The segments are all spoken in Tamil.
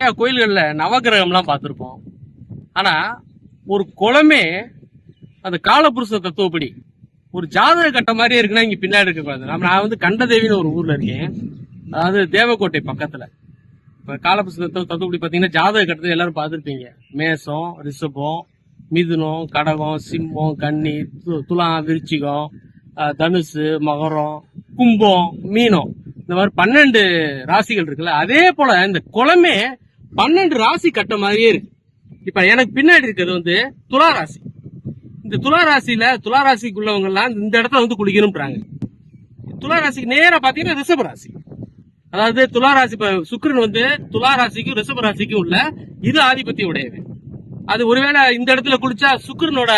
நிறையா கோயில்களில் நவகிரகம்லாம் பார்த்துருப்போம். ஆனால் ஒரு குளமே அந்த காலபுருஷ தத்துவப்படி ஒரு ஜாதக கட்ட மாதிரியே இருக்குன்னா இங்கே பின்னாடி இருக்கக்கூடாது நம்ம நான் வந்து கண்டதேவின்னு ஒரு ஊரில் இருக்கேன். அதாவது தேவக்கோட்டை பக்கத்தில். இப்போ காலபுருஷ தத்துவ தத்துவப்படி பார்த்தீங்கன்னா ஜாதக கட்டத்தை எல்லாரும் பார்த்துருப்பீங்க. மேசம் ரிஷபம் மிதுனம் கடகம் சிம்மம் கன்னி து- துலாம் விருச்சிகம் தனுசு மகரம் கும்பம் மீனம். இந்த மாதிரி பன்னெண்டு ராசிகள் இருக்குல்ல அதே போல இந்த குளமே பன்னெண்டு ராசி கட்ட மாதிரியே இருக்கு. இப்ப எனக்கு பின்னாடி இருக்கிறது வந்து துலா ராசி இந்த துலா ராசியில துலா ராசிக்குள்ளவங்க எல்லாம் இந்த இடத்துல வந்து குளிக்கணும்ன்றாங்க. துலா ராசிக்கு நேரா பாத்தீங்கன்னா ரிஷப ராசி. அதாவது துலா ராசி சுக்கரன் வந்து துலா ராசிக்கும் ரிஷப ராசிக்கும் உள்ள இது ஆதிபத்தியம் உடையது அது ஒருவேளை இந்த இடத்துல குளிச்சா சுக்கரனோட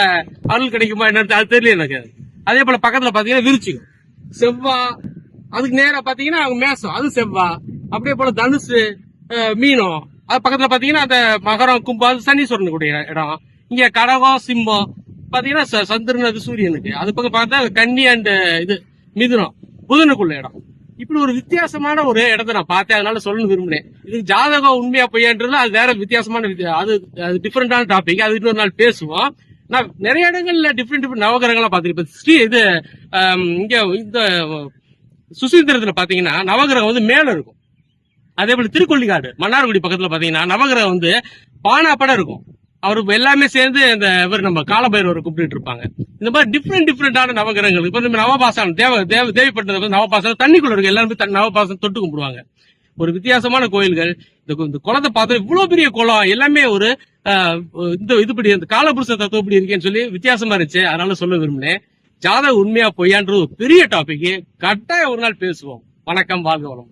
அருள் கிடைக்குமா என்னன்னு அது தெரியல எனக்கு. அதே போல பக்கத்துல பாத்தீங்கன்னா விருச்சிகம். செவ்வா அதுக்கு நேரா பாத்தீங்கன்னா அவங்க மேசம். அது செவ்வா. அப்படியே போல தனுசு மீனம். அது பக்கத்துல பாத்தீங்கன்னா அந்த மகரம் கும்பம் அது கூடிய இடம். இங்க கடகம் சிம்மம் பாத்தீங்கன்னா ச- சந்திரன் அது சூரியனுக்கு. அது பக்கம் பார்த்தா கன்னி அண்ட் இது மிதுனம். புதனுக்குள்ள இடம். இப்படி ஒரு வித்தியாசமான ஒரு இடத்த நான் பார்த்தேன். அதனால சொல்லணும்னு விரும்பினேன் இது ஜாதகம் உண்மையா பொய்யான்றது அது வேற வித்தியாசமான அது அது டிஃபரெண்டான டாபிக் அது இன்னொரு நாள் பேசுவோம். நான் நிறைய இடங்கள்ல டிஃப்ரெண்ட் டிஃப்ரெண்ட் நவகிரகங்களாம் பார்த்துருப்பேன் ஸ்ரீ இது இங்க இந்த சுசீந்திரத்துல பாத்தீங்கன்னா நவகிரகம் வந்து மேல இருக்கும். அதே போல திருக்கொள்ளிக்காடு மன்னார்குடி பக்கத்துல பாத்தீங்கன்னா நவகிரகம் வந்து பானாப்படம் இருக்கும். அவரு எல்லாமே சேர்ந்து இந்த இவர் நம்ம காலபைரவரை கூப்பிட்டு இருப்பாங்க. இந்த மாதிரி டிஃப்ரெண்ட் டிஃப்ரெண்டான நவகிரகங்கள். இப்ப நம்ம நவபாசனம் தேவ தேவ தேவைப்பட்டது வந்து நவபாசனம். தண்ணிக்குள்ள இருக்கு எல்லாருமே நவபாசனம் தொட்டு கும்பிடுவாங்க. ஒரு வித்தியாசமான கோயில்கள். இந்த குளத்தை பார்த்தா இவ்வளவு பெரிய குளம். எல்லாமே ஒரு ஆஹ், இந்த இதுபடி இந்த காலபுருஷ தத்துவப்படி இருக்கேன்னு சொல்லி வித்தியாசமா இருந்துச்சு. அதனால சொல்ல விரும்பினேன் ஜாதக உண்மையா பொய்யான்றது ஒரு பெரிய டாபிக் கட்டாயம் ஒரு நாள் பேசுவோம். வணக்கம் வாழ்க வளம்